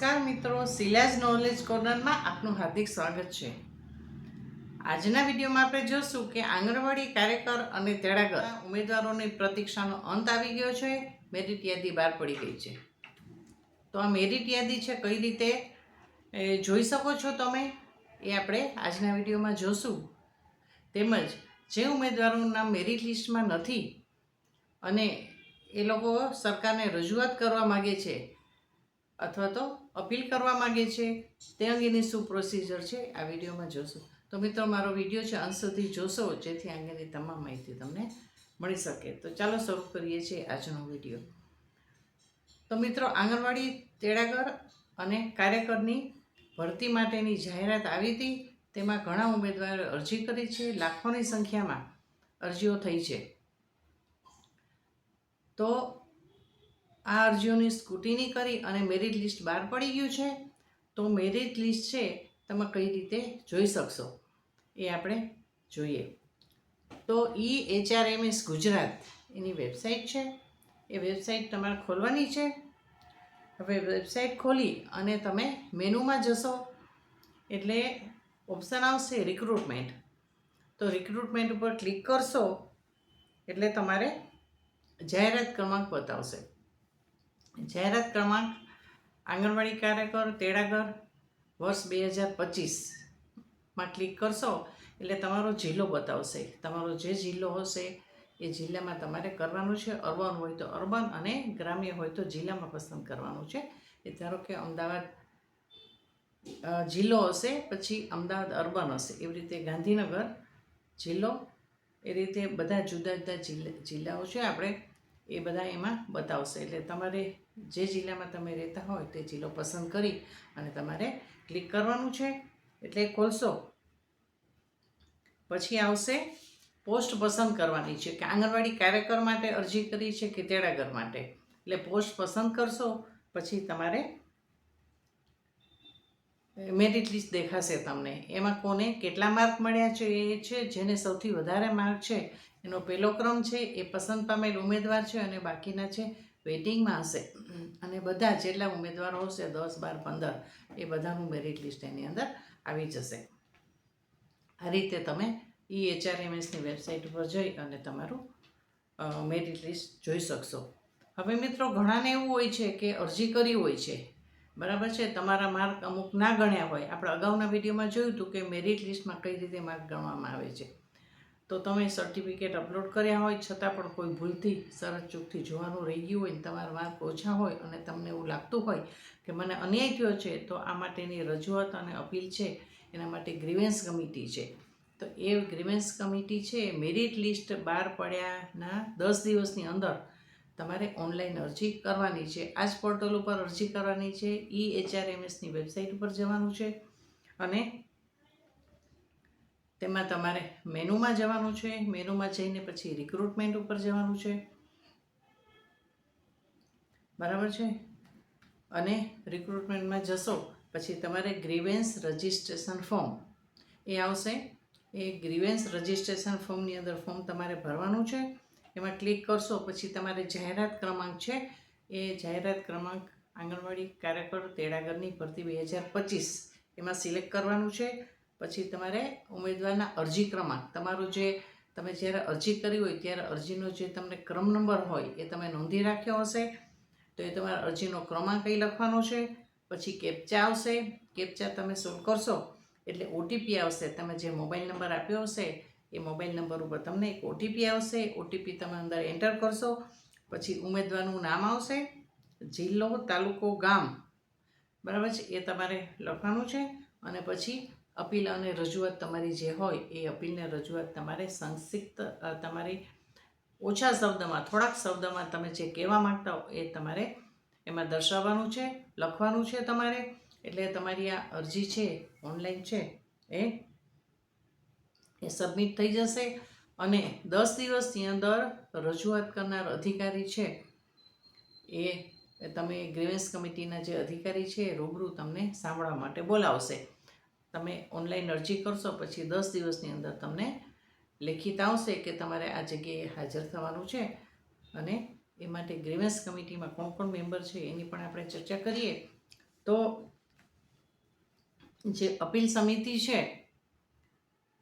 નમસ્કાર મિત્રો સિલાજ નોલેજ કોર્નરમાં આપનું હાર્દિક સ્વાગત છે. આજના વિડીયોમાં આપણે જોશું કે આંગણવાડી કાર્યકર અને તેડાગર ઉમેદવારોની પ્રતીક્ષાનો અંત આવી ગયો છે મેરિટ યાદી બહાર પડી ગઈ છે. તો આ મેરિટ યાદી છે કઈ રીતે જોઈ શકો છો તમે? એ આપણે આજના વિડીયોમાં જોશું. તેમજ જે ઉમેદવારોનું નામ મેરિટ લિસ્ટમાં નથી અને એ લોકો સરકારને રજૂઆત કરવા માગે છે અથવા તો અપીલ કરવા માગે છે, તે અંગેની શું પ્રોસિજર છે, આ વિડીયોમાં જોશું. તો મિત્રો, મારો વીડિયો છે, અંત સુધી જોશો, જેથી અંગેની તમામ માહિતી તમને મળી શકે. તો ચાલો શરૂ કરીએ છીએ આજનો વીડિયો. તો મિત્રો, આંગણવાડી તેડાગર અને કાર્યકરની ભરતી માટેની જાહેરાત આવી હતી. તેમાં ઘણા ઉમેદવારોએ અરજી કરી છે. લાખોની સંખ્યામાં અરજીઓ થઈ છે. તો આ અરજીઓની સ્કૂટીની કરી અને મેરિટ લિસ્ટ બહાર પડી ગયું છે. તો મેરિટ લિસ્ટ છે, તમે કઈ રીતે જોઈ શકશો? એ આપણે જોઈએ. તો ઈ એચઆરએમએસ ગુજરાત, એની વેબસાઇટ છે. એ વેબસાઇટ તમારે ખોલવાની છે. હવે વેબસાઇટ ખોલી અને તમે મેનુમાં જશો. એટલે ઓપ્શન આવશે રિક્રુટમેન્ટ તો રિક્રુટમેન્ટ ઉપર ક્લિક કરશો, એટલે તમારે જાહેરાત ક્રમાંક બતાવશે. જાહેરાત ક્રમાંક આંગણવાડી કાર્યકર, તેડાગર, વર્ષ બે હજાર પચીસમાં ક્લિક કરશો એટલે તમારો જિલ્લો બતાવશે. તમારો જે જિલ્લો હશે એ જિલ્લામાં તમારે કરવાનું છે. અર્બન હોય તો અર્બન અને ગ્રામ્ય હોય તો જિલ્લામાં પસંદ કરવાનું છે. એ ધારો કે અમદાવાદ જિલ્લો હશે, પછી અમદાવાદ અર્બન હશે. એવી રીતે ગાંધીનગર જિલ્લો, એ રીતે બધા જુદા જુદા જિલ્લા, જિલ્લાઓ છે. આપણે એ બધા એમાં બતાવશે. એટલે તમારે જે જિલ્લામાં તમે રહેતા હોય તે જિલ્લો પસંદ કરી અને તમારે ક્લિક કરવાનું છે. એટલે ખોલશો. પછી આવશે પોસ્ટ પસંદ કરવાની છે કે આંગણવાડી કાર્યકર માટે અરજી કરી છે કે તેડાગર માટે. એટલે પોસ્ટ પસંદ કરશો, પછી તમારે મેરિટ લિસ્ટ દેખાશે તમને. એમાં કોને કેટલા માર્ક મળ્યા છે, એ છે, જેને સૌથી વધારે માર્ક છે એનો પહેલો ક્રમ છે, એ પસંદ પામેલ ઉમેદવાર છે અને બાકીના છે વેઇટિંગમાં હશે. અને બધા જેટલા ઉમેદવારો હશે, દસ, બાર, પંદર, એ બધાનું મેરિટ લિસ્ટ એની અંદર આવી જશે. આ રીતે તમે ઈ એચઆરએમએસની વેબસાઇટ ઉપર જઈ અને તમારું મેરિટ લિસ્ટ જોઈ શકશો. હવે મિત્રો, ઘણાને એવું હોય છે કે અરજી કરી હોય છે. બરાબર છે? તમારા માર્ક અમુક ના ગણ્યા હોય. આપણે અગાઉના વિડીયોમાં જોયું હતું કે મેરિટ લિસ્ટમાં કઈ રીતે માર્ક ગણવામાં આવે છે. તો તમે સર્ટિફિકેટ અપલોડ કર્યા હોય, છતાં પણ કોઈ ભૂલથી સરસ ચૂકથી જોવાનું રહી ગયું હોય ને તમારા માર્ક ઓછા હોય અને તમને એવું લાગતું હોય કે મને અન્યાય થયો છે, તો આ માટેની રજૂઆત અને અપીલ છે, એના માટે ગ્રીવેન્સ કમિટી છે. તો એ ગ્રીવેન્સ કમિટી છે મેરિટ લિસ્ટ બહાર પડ્યાના દસ દિવસની અંદર તમારે ઓનલાઈન અરજી કરવાની છે. આ જ પોર્ટલ ઉપર અરજી કરવાની છે. ઈ એચઆરએમએસની વેબસાઇટ ઉપર જવાનું છે અને તેમાં તમારે મેનુમાં જવાનું છે, મેનુમાં જઈને પછી રિક્રુટમેન્ટ ઉપર જવાનું છે. બરાબર છે? અને રિક્રુટમેન્ટમાં જશો, પછી તમારે ગ્રીવેન્સ રજિસ્ટ્રેશન ફોર્મ એ આવશે. એ ગ્રીવેન્સ રજિસ્ટ્રેશન ફોર્મની અંદર ફોર્મ તમારે ભરવાનું છે. એમાં ક્લિક કરશો, પછી તમારે જાહેરાત ક્રમાંક છે. એ જાહેરાત ક્રમાંક આંગણવાડી કાર્યકર તેડાગરની ભરતી બે હજાર પચીસ. એમાં સિલેક્ટ કરવાનું છે. પછી તમારે ઉમેદવારના અરજી ક્રમાંક. તમારું જે, તમે જ્યારે અરજી કરી હોય, ત્યારે અરજીનો જે તમને ક્રમ નંબર હોય, એ તમે નોંધી રાખ્યો હશે. તો એ તમારા અરજીનો ક્રમાંક અહીં લખવાનો છે. પછી કેપ્ચા આવશે. કેપ્ચા તમે સોલ્વ કરશો, એટલે ઓટીપી આવશે. તમે જે મોબાઈલ નંબર આપ્યો હશે, એ મોબાઈલ નંબર ઉપર તમને એક ઓટીપી આવશે. ઓટીપી તમે અંદર એન્ટર કરશો. પછી ઉમેદવારનું નામ આવશે. જિલ્લો, તાલુકો, ગામ. બરાબર છે? એ તમારે લખવાનું છે. અને પછી અપીલ અને રજૂઆત તમારી જે હોય એ અપીલને રજૂઆત તમારે સંક્ષિપ્ત તમારી ઓછા શબ્દમાં, થોડાક શબ્દમાં તમે જે કહેવા માંગતા હો એ તમારે એમાં દર્શાવવાનું છે, લખવાનું છે તમારે. એટલે તમારી આ અરજી છે, ઓનલાઈન છે, એ એ સબમિટ થઈ જશે. અને દસ દિવસની અંદર રજૂઆત કરનાર અધિકારી છે એ તમે ગ્રીવેન્સ કમિટીના જે અધિકારી છે રૂબરૂ તમને સાંભળવા માટે બોલાવશે. તમે ઓનલાઈન અરજી કરશો, પછી દસ દિવસની અંદર તમને લેખિત આવશે કે તમારે આ જગ્યાએ હાજર થવાનું છે. અને એ માટે ગ્રીવન્સ કમિટીમાં કોણ કોણ મેમ્બર છે એની પણ આપણે ચર્ચા કરીએ. તો જે અપીલ સમિતિ છે,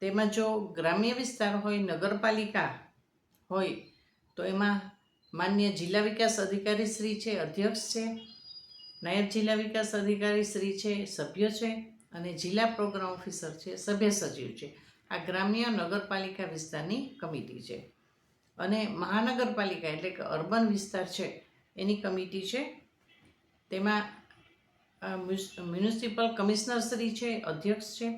તેમાં જો ગ્રામ્ય વિસ્તાર હોય, નગરપાલિકા હોય, તો એમાં માન્ય જિલ્લા વિકાસ અધિકારી શ્રી છે, અધ્યક્ષ છે, નાયબ જિલ્લા વિકાસ અધિકારી શ્રી છે, સભ્ય છે અને જિલ્લા પ્રોગ્રામ ઓફિસર છે, સભ્ય સચિવ છે. આ ગ્રામ્ય નગરપાલિકા વિસ્તારની કમિટી છે. અને મહાનગરપાલિકા એટલે કે અર્બન વિસ્તાર છે, એની કમિટી છે. તેમાં મ્યુનિસિપલ કમિશનર શ્રી છે, અધ્યક્ષ છે.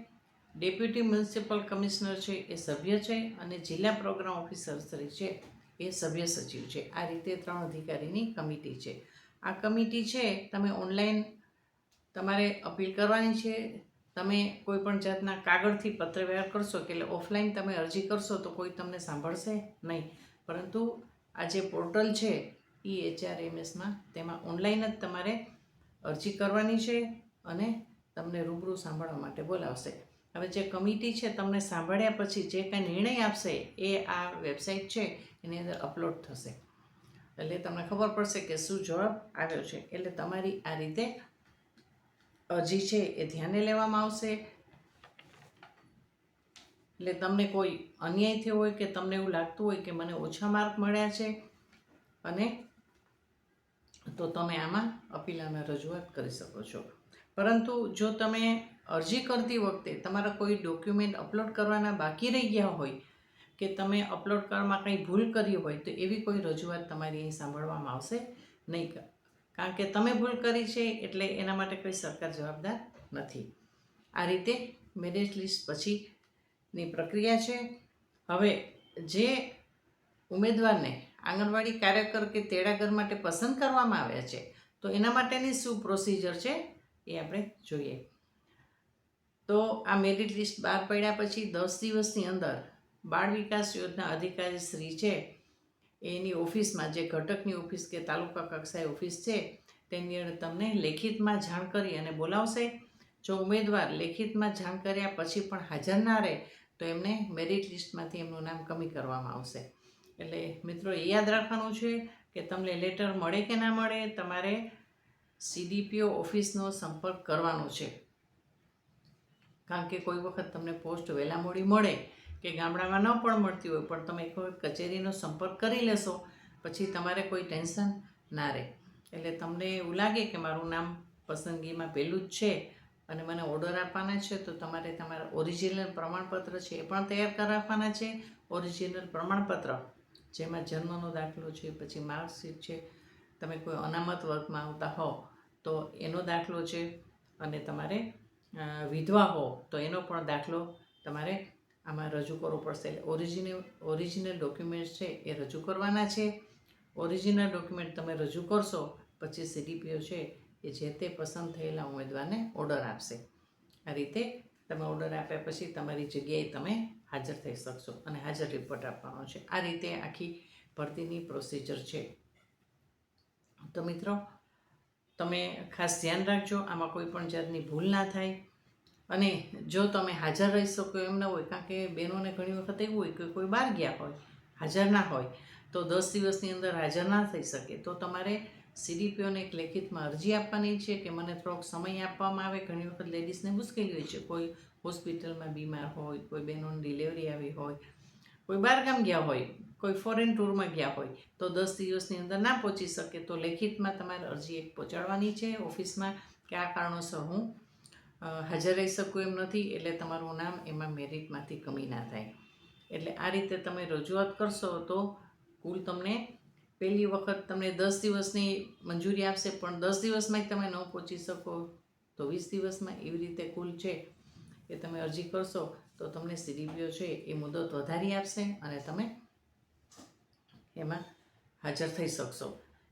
ડેપ્યુટી મ્યુનિસિપલ કમિશનર છે, એ સભ્ય છે. અને જિલ્લા પ્રોગ્રામ ઓફિસર શ્રી છે, એ સભ્ય સચિવ છે. આ રીતે ત્રણ અધિકારીની કમિટી છે. આ કમિટી છે, તમે ઓનલાઈન તમારે અપીલ કરવાની છે, તમે કોઈ પણ જાતના કાગળથી પત્રવ્યવહાર કરશો કે એટલે ઓફલાઈન તમે અરજી કરશો તો કોઈ તમને સાંભળશે નહીં. પરંતુ આ જે પોર્ટલ છે, ઈ એચઆરએમએસમાં તેમાં ઓનલાઈન જ તમારે અરજી કરવાની છે અને તમને રૂબરૂ સાંભળવા માટે બોલાવશે. હવે જે કમિટી છે, તમને સાંભળ્યા પછી જે કાંઈ નિર્ણય આપશે, એ આ વેબસાઇટ છે, એની અંદર અપલોડ થશે. એટલે તમને ખબર પડશે કે શું જવાબ આવ્યો છે. એટલે તમારી આ રીતે અરજી છે એ ધ્યાને લેવામાં આવશે. એટલે તમને કોઈ અન્યાય થયો હોય કે તમને એવું લાગતું હોય કે મને ઓછા માર્ક મળ્યા છે અને તો તમે આમાં અપીલામાં રજૂઆત કરી શકો છો. પરંતુ જો તમે અરજી કરતી વખતે તમારા કોઈ ડોક્યુમેન્ટ અપલોડ કરવાના બાકી રહી ગયા હોય કે તમે અપલોડ કરવામાં કંઈ ભૂલ કરી હોય તો એવી કોઈ રજૂઆત તમારી અહીં સાંભળવામાં આવશે નહીં. કારણ કે તમે ભૂલ કરી છે એટલે એના માટે કોઈ સરકાર જવાબદાર નથી. આ રીતે મેરેજ લિસ્ટ પછીની પ્રક્રિયા છે. હવે જે ઉમેદવારને આંગણવાડી કાર્યકર કે તેડાગર માટે પસંદ કરવામાં આવ્યા છે, તો એના માટેની શું પ્રોસિજર છે એ આપણે જોઈએ. તો આ મેરિટ લિસ્ટ બહાર પડ્યા પછી દસ દિવસની અંદર બાળ વિકાસ યોજના અધિકારી શ્રી છે એની ઓફિસમાં જે ઘટકની ઓફિસ કે તાલુકા કક્ષાએ ઓફિસ છે, તેની તમને લેખિતમાં જાણ કરી અને બોલાવશે. જો ઉમેદવાર લેખિતમાં જાણ કર્યા પછી પણ હાજર ના રહે, તો એમને મેરિટ લિસ્ટમાંથી એમનું નામ કમી કરવામાં આવશે. એટલે મિત્રો, એ યાદ રાખવાનું છે કે તમને લેટર મળે કે ના મળે, તમારે સીડીપીઓ ઓફિસનો સંપર્ક કરવાનો છે. કારણ કે કોઈ વખત તમને પોસ્ટ વહેલા મોડી મળે કે ગામડામાં ન પણ મળતી હોય, પણ તમે કોઈ કચેરીનો સંપર્ક કરી લેશો, પછી તમારે કોઈ ટેન્શન ના રહે. એટલે તમને એવું લાગે કે મારું નામ પસંદગીમાં પહેલું જ છે અને મને ઓર્ડર આપવાના છે, તો તમારે તમારા ઓરિજિનલ પ્રમાણપત્ર છે એ પણ તૈયાર કરાવવાના છે. ઓરિજિનલ પ્રમાણપત્ર, જેમાં જન્મનો દાખલો છે, પછી માર્કશીટ છે, તમે કોઈ અનામત વર્ગમાં આવતા હો, તો એનો દાખલો છે અને તમારે વિધવા હો, તો એનો પણ દાખલો તમારે આમાં રજૂ કરવો પડશે. એટલે ઓરિજિનલ ઓરિજિનલ ડોક્યુમેન્ટ્સ છે એ રજૂ કરવાના છે. ઓરિજિનલ ડોક્યુમેન્ટ તમે રજૂ કરશો, પછી સીડીપીઓ છે એ જે તે પસંદ થયેલા ઉમેદવારને ઓર્ડર આપશે. આ રીતે તમે ઓર્ડર આપ્યા પછી તમારી જગ્યાએ તમે હાજર થઈ શકશો અને હાજર રિપોર્ટ આપવાનો છે. આ રીતે આખી ભરતીની પ્રોસિજર છે. તો મિત્રો, તમે ખાસ ધ્યાન રાખજો, આમાં કોઈ પણ જાતની ભૂલ ના થાય. અને જો તમે હાજર રહી શકો એમ ના હોય, કારણ કે બહેનોને ઘણી વખત એવું હોય કે કોઈ બહાર ગયા હોય, હાજર ના હોય, તો દસ દિવસની અંદર હાજર ના થઈ શકે. તો તમારે સીડીપીઓને એક લેખિતમાં અરજી આપવાની છે કે મને થોડોક સમય આપવામાં આવે. ઘણી વખત લેડીઝને મુશ્કેલી હોય છે. કોઈ હોસ્પિટલમાં બીમાર હોય, કોઈ બહેનોની ડિલિવરી આવી હોય, કોઈ બહારગામ ગયા હોય, કોઈ ફોરેન ટૂરમાં ગયા હોય, તો દસ દિવસની અંદર ના પહોંચી શકે. તો લેખિતમાં તમારે અરજી એક પહોંચાડવાની છે ઓફિસમાં કે આ કારણોસર હું હાજર રહી શકું એમ નથી, એટલે તમારું નામ એમાં મેરિટમાંથી કમી ના થાય. એટલે આ રીતે તમે રજૂઆત કરશો તો કુલ તમને પહેલી વખત તમને દસ દિવસની મંજૂરી આપશે, પણ દસ દિવસમાં તમે ન પહોંચી શકો. તો વીસ દિવસમાં એવી રીતે કુલ છે એ તમે અરજી કરશો, તો તમને સીડીપીઓ છે એ મુદત વધારી આપશે અને તમે એમાં હાજર થઈ શકશો.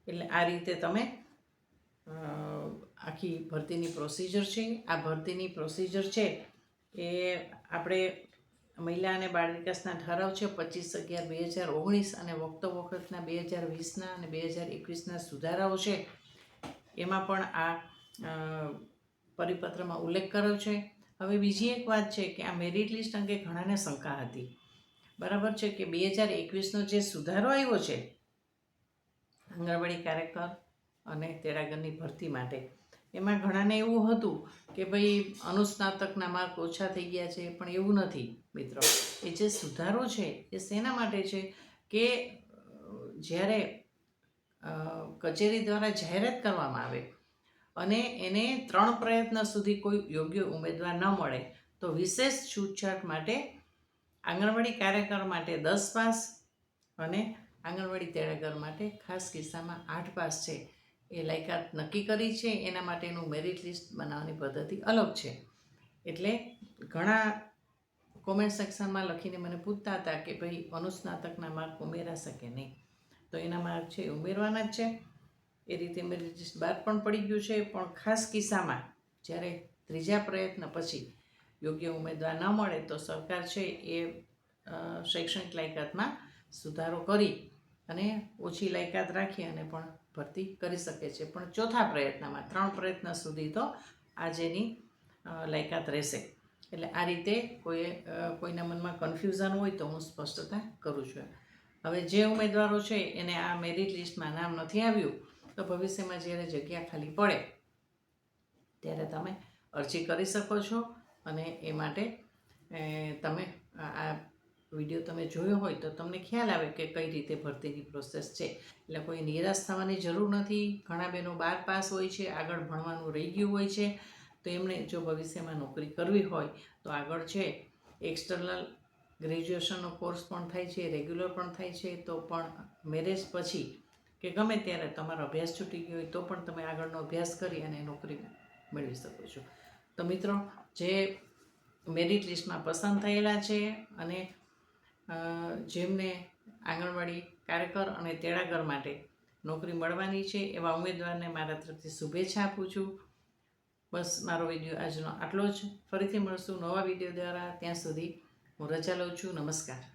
એટલે આ રીતે તમે આખી ભરતીની પ્રોસિજર છે. આ ભરતીની પ્રોસિજર છે એ આપણે મહિલા અને બાળ વિકાસના ઠરાવ છે પચીસ અગિયાર બે હજાર ઓગણીસ અને વખતો વખતના બે હજાર વીસના અને બે હજાર એકવીસના સુધારાઓ છે. એમાં પણ આ પરિપત્રમાં ઉલ્લેખ કર્યો છે. હવે બીજી એક વાત છે કે આ મેરિટ લિસ્ટ અંગે ઘણાને શંકા હતી. બરાબર છે કે બે હજાર એકવીસનો જે સુધારો આવ્યો છે, આંગણવાડી કાર્યકર અને તેડાગરની ભરતી માટે. એમાં ઘણાને એવું હતું કે ભાઈ અનુસ્નાતકના માર્ક ઓછા થઈ ગયા છે, પણ એવું નથી, મિત્રો. એ જે સુધારો છે, એ શેના માટે છે કે, જ્યારે કચેરી દ્વારા જાહેરાત કરવામાં આવે અને એને ત્રણ પ્રયત્ન સુધી કોઈ યોગ્ય ઉમેદવાર ન મળે, તો વિશેષ છૂટછાટ માટે આંગણવાડી કાર્યકર માટે દસ પાસ અને આંગણવાડી તેડાગર માટે ખાસ કિસ્સામાં આઠ પાસ છે. એ લાયકાત નક્કી કરી છે, એના માટેનું મેરિટ લિસ્ટ બનાવવાની પદ્ધતિ અલગ છે. એટલે ઘણા કોમેન્ટ સેક્શનમાં લખીને મને પૂછતા હતા કે ભાઈ અનુસ્નાતકના માર્ક ઉમેરાશે કે નહીં. તો એના માર્ક છે એ ઉમેરવાના જ છે. એ રીતે મેરિટ લિસ્ટ બહાર પણ પડી ગયું છે, પણ ખાસ કિસ્સામાં જ્યારે ત્રીજા પ્રયત્ન પછી યોગ્ય ઉમેદવાર ન મળે તો સરકાર છે એ શૈક્ષણિક લાયકાતમાં સુધારો કરી અને ઓછી લાયકાત રાખી અને પણ ભરતી કરી શકે છે. પણ ચોથા પ્રયત્નમાં, ત્રણ પ્રયત્ન સુધી તો આજેની લાયકાત રહેશે. એટલે આ રીતે કોઈ કોઈના મનમાં કન્ફ્યુઝન હોય તો હું સ્પષ્ટતા કરું છું હવે જે ઉમેદવારો છે એને આ મેરિટ લિસ્ટમાં નામ નથી આવ્યું, તો ભવિષ્યમાં જ્યારે જગ્યા ખાલી પડે, ત્યારે તમે અરજી કરી શકો છો અને એ માટે તમે આ વીડિયો તમે જોયો હોય તો તમને ખ્યાલ આવે કે કઈ રીતે ભરતીની પ્રોસેસ છે. એટલે કોઈ નિરાશ થવાની જરૂર નથી. ઘણા બહેનો બાર પાસ હોય છે, આગળ ભણવાનું રહી ગયું હોય છે, તો એમણે જો ભવિષ્યમાં નોકરી કરવી હોય તો આગળ છે. એક્સટર્નલ ગ્રેજ્યુએશનનો કોર્સ પણ થાય છે રેગ્યુલર પણ થાય છે, તો પણ મેરેજ પછી કે ગમે ત્યારે તમારો અભ્યાસ છૂટી ગયો હોય તો પણ તમે આગળનો અભ્યાસ કરી અને નોકરી મેળવી શકો છો. તો મિત્રો, જે મેરિટ લિસ્ટમાં પસંદ થયેલા છે અને જેમને આંગણવાડી કાર્યકર અને તેડાગર માટે નોકરી મળવાની છે, એવા ઉમેદવારને મારા તરફથી શુભેચ્છા આપું છું. બસ, મારો વીડિયો આજનો આટલો જ. ફરીથી મળશું નવા વીડિયો દ્વારા. ત્યાં સુધી હું રજા લઉં છું. નમસ્કાર.